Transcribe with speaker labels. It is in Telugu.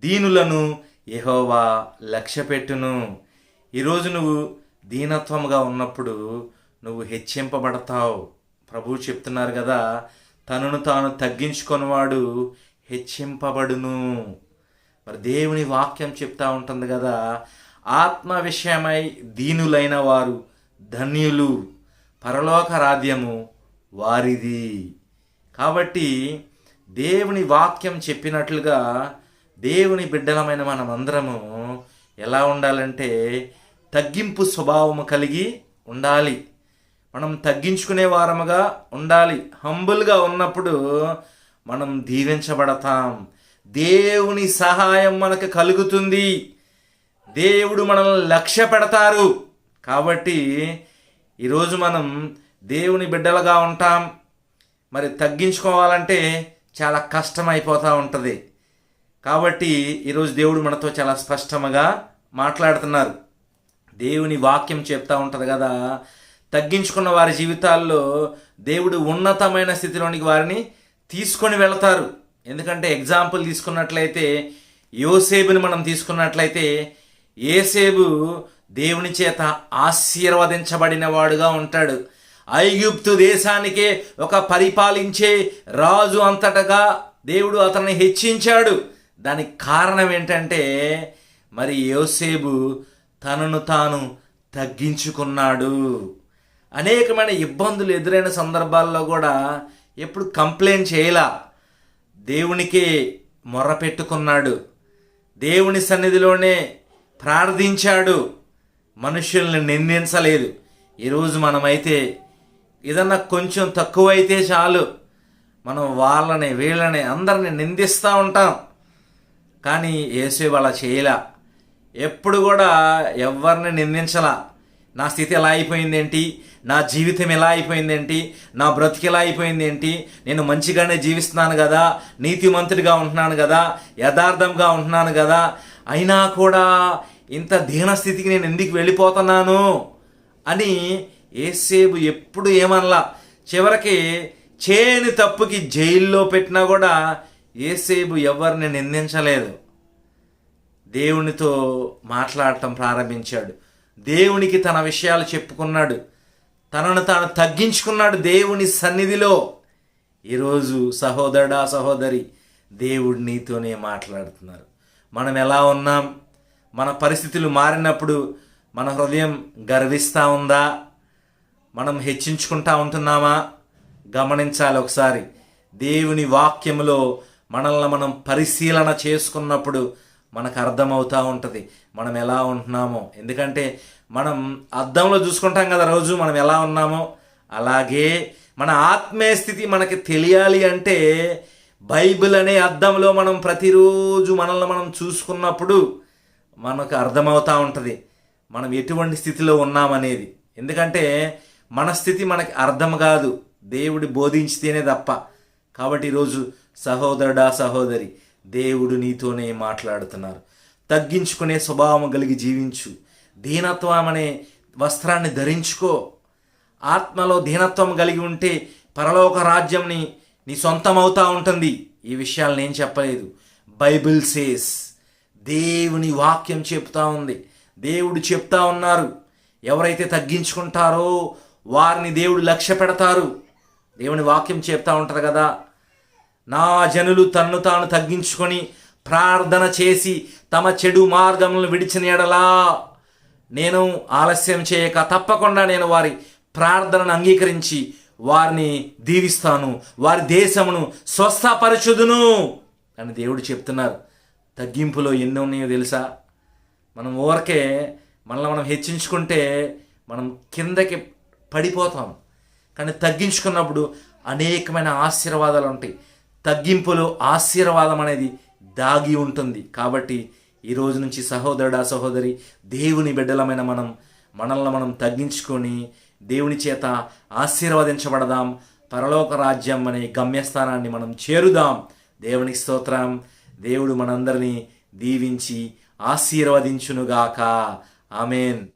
Speaker 1: దీనులను ఎహోవా లక్ష్యపెట్టును. ఈరోజు నువ్వు దీనత్వముగా ఉన్నప్పుడు నువ్వు హెచ్చింపబడతావు. ప్రభువు చెప్తున్నారు కదా తనను తాను తగ్గించుకున్నవాడు హెచ్చింపబడును. మరి దేవుని వాక్యం చెప్తా ఉంటుంది కదా ఆత్మ విషయమై దీనులైన వారు ధన్యులు. పరలోక రాధ్యము వారిది. కాబట్టి దేవుని వాక్యం చెప్పినట్లుగా దేవుని బిడ్డలమైన మనమందరము ఎలా ఉండాలంటే తగ్గింపు స్వభావము కలిగి ఉండాలి. మనం తగ్గించుకునే వారముగా ఉండాలి. హంబుల్గా ఉన్నప్పుడు మనం దీవించబడతాం. దేవుని సహాయం మనకు కలుగుతుంది. దేవుడు మనల్ని లక్ష్య పెడతారు. కాబట్టి ఈరోజు మనం దేవుని బిడ్డలుగా ఉంటాం. మరి తగ్గించుకోవాలంటే చాలా కష్టమైపోతూ ఉంటుంది. కాబట్టి ఈరోజు దేవుడు మనతో చాలా స్పష్టంగా మాట్లాడుతున్నారు. దేవుని వాక్యం చెప్తా ఉంటుంది కదా. తగ్గించుకున్న వారి జీవితాల్లో దేవుడు ఉన్నతమైన స్థితిలోనికి వారిని తీసుకొని వెళతారు. ఎందుకంటే ఎగ్జాంపుల్ తీసుకున్నట్లయితే యోసేబుని మనం తీసుకున్నట్లయితే ఏసేబు దేవుని చేత ఆశీర్వదించబడిన వాడుగా ఉంటాడు. ఐగుప్తు దేశానికే ఒక పరిపాలించే రాజు అంతటగా దేవుడు అతన్ని హెచ్చించాడు. దానికి కారణం ఏంటంటే మరి యోసేబు తనను తాను తగ్గించుకున్నాడు. అనేకమైన ఇబ్బందులు ఎదురైన సందర్భాల్లో కూడా ఎప్పుడు కంప్లైంట్ చేయలా. దేవునికే మొర్ర పెట్టుకున్నాడు. దేవుని సన్నిధిలోనే ప్రార్థించాడు. మనుషుల్ని నిందించలేదు. ఈరోజు మనమైతే ఏదన్నా కొంచెం తక్కువైతే చాలు. మనం వాళ్ళని వీళ్ళని అందరిని నిందిస్తూ ఉంటాం. కానీ యేసు అలా చేయలా. ఎప్పుడు కూడా ఎవరిని నిందించలా. నా స్థితి ఎలా అయిపోయిందేంటి? నా జీవితం ఎలా అయిపోయిందేంటి? నా బ్రతికి ఎలా అయిపోయిందేంటి? నేను మంచిగానే జీవిస్తున్నాను కదా? నీతిమంతుడిగా ఉంటున్నాను కదా? యథార్థంగా ఉంటున్నాను కదా? అయినా కూడా ఇంత దీనస్థితికి నేను ఎందుకు వెళ్ళిపోతున్నాను? అని ఏసేపు ఎప్పుడు ఏమనలా. చివరికి చేయని తప్పుకి జైల్లో పెట్టినా కూడా ఏసేబు ఎవరిని నిందించలేదు. దేవునితో మాట్లాడటం ప్రారంభించాడు. దేవునికి తన విషయాలు చెప్పుకున్నాడు. తనను తాను తగ్గించుకున్నాడు దేవుని సన్నిధిలో. ఈరోజు సహోదరుడా సహోదరి దేవుడు నీతోనే మాట్లాడుతున్నారు. మనం ఎలా ఉన్నాం? మన పరిస్థితులు మారినప్పుడు మన హృదయం గర్విస్తూ ఉందా? మనం హెచ్చించుకుంటా ఉంటున్నామా? గమనించాలి ఒకసారి. దేవుని వాక్యములో మనల్ని మనం పరిశీలన చేసుకున్నప్పుడు మనకు అర్థమవుతూ ఉంటుంది. మనం ఎలా ఉంటున్నామో. ఎందుకంటే మనం అద్దంలో చూసుకుంటాం కదా రోజు మనం ఎలా ఉన్నామో. అలాగే మన ఆత్మీయ స్థితి మనకి తెలియాలి అంటే బైబిల్ అనే అద్దంలో మనం ప్రతిరోజు మనల్ని మనం చూసుకున్నప్పుడు మనకు అర్థమవుతూ ఉంటుంది. మనం ఎటువంటి స్థితిలో ఉన్నామనేది. ఎందుకంటే మన స్థితి మనకి అర్థం కాదు. దేవుడు బోధించితేనే తప్ప. కాబట్టి ఈరోజు సహోదరుడా సహోదరి దేవుడు నీతోనే మాట్లాడుతున్నారు. తగ్గించుకునే స్వభావం కలిగి జీవించు. దీనత్వం అనే వస్త్రాన్ని ధరించుకో. ఆత్మలో దీనత్వం కలిగి ఉంటే పరలోక రాజ్యంని నీ సొంతం అవుతా ఉంటుంది. ఈ విషయాలు నేను చెప్పలేదు. Bible says. దేవుని వాక్యం చెప్తా ఉంది. దేవుడు చెప్తా ఉన్నారు. ఎవరైతే తగ్గించుకుంటారో వారిని దేవుడు లక్ష్య పెడతారు దేవుని వాక్యం చెప్తా ఉంటారు కదా. నా జనులు తన్ను తాను తగ్గించుకొని ప్రార్థన చేసి తమ చెడు మార్గములను విడిచిన ఎడలా నేను ఆలస్యం చేయక తప్పకుండా నేను వారి ప్రార్థనను అంగీకరించి వారిని దీవిస్తాను. వారి దేశమును స్వస్థపరచుదును అని దేవుడు చెప్తున్నారు. తగ్గింపులో ఎన్నో ఉన్నాయో తెలుసా? మనం ఊరకే మనల్ని మనం హెచ్చించుకుంటే మనం కిందకి పడిపోతాం. కానీ తగ్గించుకున్నప్పుడు అనేకమైన ఆశీర్వాదాలు ఉంటాయి. తగ్గింపులో ఆశీర్వాదం అనేది దాగి ఉంటుంది. కాబట్టి ఈ రోజు నుంచి సహోదరుడా సహోదరి దేవుని బిడ్డలమైన మనం మనల్ని మనం తగ్గించుకొని దేవుని చేత ఆశీర్వదించబడదాం. పరలోక రాజ్యం అనే గమ్యస్థానాన్ని మనం చేరుదాం. దేవునికి స్తోత్రం. దేవుడు మనందరినీ దీవించి ఆశీర్వదించునుగాక. ఆమెన్.